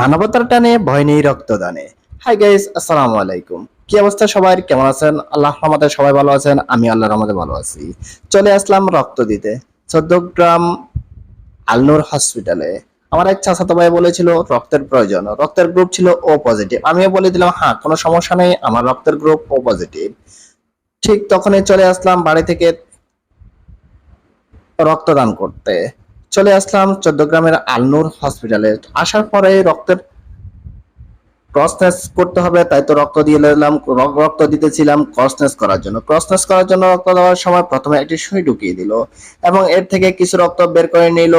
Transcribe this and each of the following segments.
মানবতার টানে, ভয় নেই রক্তদানে হাই গাইস আসসালামু আলাইকুম। কি অবস্থা সবার কেমন আছেন? আল্লাহ রহমতে সবাই ভালো আছেন আমি আল্লাহ রহমতে ভালো আছি। চলে আসলাম রক্ত দিতে। চোদ্দগ্রাম আলনুর হসপিটালে আমার এক চাচাতো ভাই বলেছিল, রক্তের প্রয়োজন। রক্তের গ্রুপ ছিল ও পজিটিভ আমিও বলে দিলাম হ্যাঁ কোনো সমস্যা নেই, আমার রক্তের গ্রুপ ও পজিটিভ ঠিক তখনই চলে আসলাম বাড়ি থেকে রক্তদান করতে। চলে আসলাম চোদ্দগ্রামের আলনুর হসপিটালে। আসার পরে রক্তের ক্রসনেস করতে হবে, তাই তো রক্ত দিয়ে নিলাম রক্ত দিতেছিলাম ক্রসনেস করার জন্য। ক্রসনেস করার জন্য রক্ত দেওয়ার সময় প্রথমে একটি সুই ঢুকিয়ে দিল এবং এর থেকে কিছু রক্ত বের করে নিল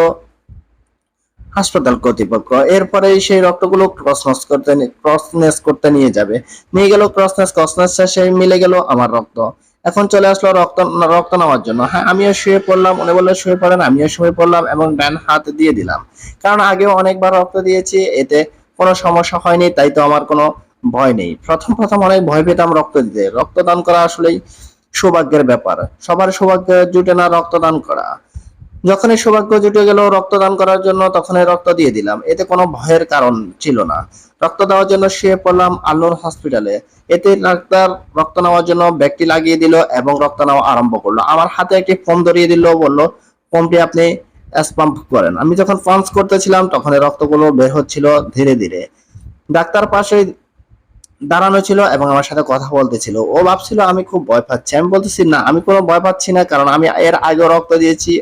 হাসপাতাল কর্তৃপক্ষ। এরপরে সেই রক্তগুলো ক্রসনেস করতে ক্রসনেস করতে নিয়ে যাবে। নিয়ে গেল ক্রসনেস ক্রসনেস শেষে মিলে গেল আমার রক্ত। এখন চলে আসলো রক্ত রক্ত নেওয়ার জন্য। হ্যাঁ আমিও শুয়ে পড়লাম, উনি বলল, শুয়ে পড়েন আমিও শুয়ে পড়লাম এবং ডান হাত দিয়ে দিলাম। কারণ আগেও অনেকবার রক্ত দিয়েছি, এতে কোনো সমস্যা হয়নি, তাই তো আমার কোনো ভয় নেই। প্রথম প্রথম অনেক ভয় পেতাম রক্ত দিতে। রক্তদান করা আসলেই সৌভাগ্যের ব্যাপার। সবার সৌভাগ্য জুটে না রক্তদান করা। যখনই সৌভাগ্য জুটে গেল রক্তদান করার জন্য, তখনই রক্ত দিয়ে দিলাম। এতে কোনো ভয়ের কারণ ছিল না। রক্ত দেওয়ার জন্য শুয়ে পড়লাম আল্লুর হসপিটালে। এতে ডাক্তার রক্ত নেওয়ার জন্য ব্যাগটি লাগিয়ে দিল এবং রক্ত নেওয়া আরম্ভ করল। আমার হাতে একটি ফোন ধরিয়ে দিল, বলল, ফোনটি আপনি পাম্প করেন। আমি যখন পাম্প করতেছিলাম তখন এই রক্তগুলো বের হচ্ছিল ধীরে ধীরে। ডাক্তার পাশে দাঁড়ানো ছিল এবং আমার সাথে কথা বলতেছিল। ও ভাবছিল, আমি খুব ভয় পাচ্ছি। আমি বলতেছি, না, আমি কোনো ভয় পাচ্ছি না, কারণ আমি এর আগে রক্ত দিয়েছি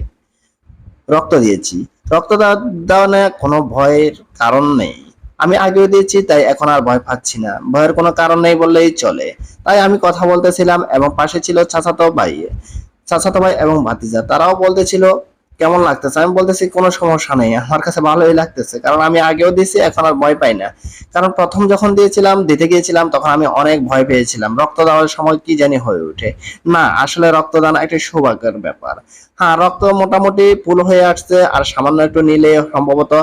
রক্ত দিয়েছি। রক্ত দেওয়া কোনো ভয়ের কারণ নেই। আমি আগেও দিয়েছি, তাই এখন আর ভয় পাচ্ছি না। ভয়ের কোনো কারণ নেই বললেই চলে। তাই আমি কথা বলতেছিলাম এবং পাশে ছিল চাচাতো ভাই। চাচাতো ভাই এবং ভাতিজা। তারাও বলতেছিল কেমন লাগতেছে? আমি বলতেছি কোনো সমস্যা নেই, আমার কাছে ভালোই লাগতেছে। কারণ আমি আগেও দিয়েছি এখন আর ভয় পাই না। কারণ প্রথম যখন দিয়েছিলাম, দিতে গিয়েছিলাম, তখন আমি অনেক ভয় পেয়েছিলাম। রক্ত দেওয়ার সময় কি জানি হয়ে ওঠে। না, আসলে রক্তদান একটা সৌভাগ্যের ব্যাপার। হ্যাঁ রক্ত মোটামুটি পুল হয়ে আসছে, আর সামান্য একটু নিলে সম্ভবত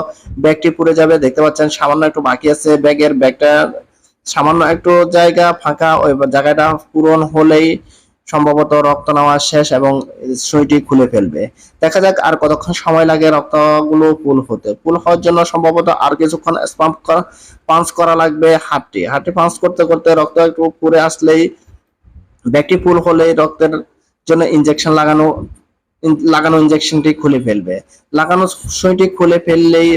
ব্যাগটি পুড়ে যাবে। দেখতে পাচ্ছেন, সামান্য একটু বাকি আছে ব্যাগের। ব্যাগটা সামান্য একটু জায়গা ফাঁকা, ওই জায়গাটা পূরণ হলেই সম্ভবত রক্ত নেওয়া শেষ এবং সুইটি খুলে ফেলবে। দেখা যাক আর কতক্ষণ সময় লাগে রক্তগুলো পুল হতে। পুল হওয়ার জন্য সম্ভবত আর কিছুক্ষণ পাম্প পাঞ্চ করা লাগবে হাতটি। হাতটি পাঞ্চ করতে করতে রক্ত একটু পুড়ে আসলেই ব্যাগটি পুল হলেই রক্তের জন্য ইনজেকশন লাগানো লাগানো ইনজেকশনটি খুলে ফেলবে। লাগানো সুইটি খুলে ফেললেই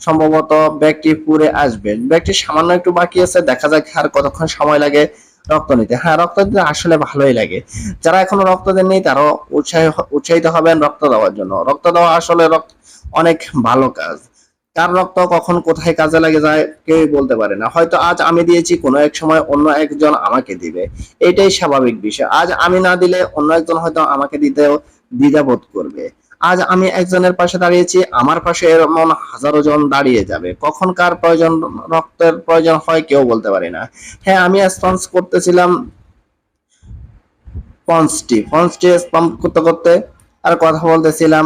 সম্ভবত ব্যাগটি পুড়ে আসবে। ব্যাগটি সামান্য একটু বাকি আছে, দেখা যাক আর কতক্ষণ সময় লাগে রক্ত নিতে। হ্যাঁ রক্ত দিতে আসলে ভালোই লাগে। যারা এখনও রক্ত দেননি, তারাও উৎসাহ উৎসাহিত হবেন রক্ত দেওয়ার জন্য। রক্ত দেওয়া আসলে রক্ত অনেক ভালো কাজ। কার রক্ত কখন কোথায় কাজে লাগে যায় কেউই বলতে পারে না। হয়তো আজ আমি দিয়েছি, কোনো এক সময় অন্য একজন আমাকে দিবে। এটাই স্বাভাবিক বিষয়। আজ আমি না দিলে অন্য একজন হয়তো আমাকে দিতেও দ্বিধাবোধ করবে। আজ আমি একজনের পাশে দাঁড়িয়েছি, আমার পাশে এমন হাজারো জন দাঁড়িয়ে যাবে। কখন কার প্রয়োজন, রক্তের প্রয়োজন হয় কেউ বলতে পারি না। হ্যাঁ আমি স্পন্স করতেছিলাম পঞ্চটি পঞ্চটি স্পন্স করতে করতে আর কথা বলতেছিলাম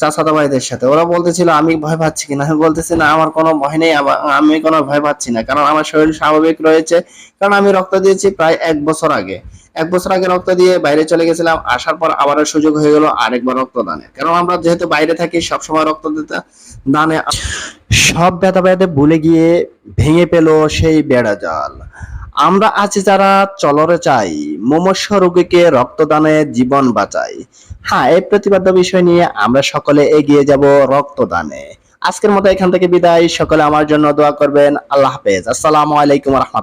চাচাতো ভাইদের সাথে। ওরা বলতেছিল, আমি ভয় পাচ্ছি কিনা? আমি বলতেছি, না, আমার কোনো ভয় নেই, আমি কোনো ভয় পাচ্ছি না, কারণ আমার শরীর স্বাভাবিক রয়েছে, কারণ আমি রক্ত দিয়েছি প্রায় এক বছর আগে। এক বছর আগে রক্ত দিয়ে বাইরে চলে গেছিলাম, আসার পর আবারও সুযোগ হয়ে গেল আরেকবার রক্ত রক্তদানে। কারণ আমরা যেহেতু বাইরে থাকি, সবসময় রক্ত দিতে, দানে সব ব্যথা ব্যথা ভুলে গিয়ে ভেঙে পেল সেই বেড়া জাল আমরা আছি যারা চলরে চাই, মমস্য রোগীকে রক্তদানে জীবন বাঁচাই। হ্যাঁ এই প্রতিবাদ্য বিষয় নিয়ে আমরা সকলে এগিয়ে যাব রক্তদানে। আজকের মতো এখান থেকে বিদায়। সকলে আমার জন্য দোয়া করবেন। আল্লাহ হাফেজ। আসসালামু আলাইকুম রহমতুল্লাহ।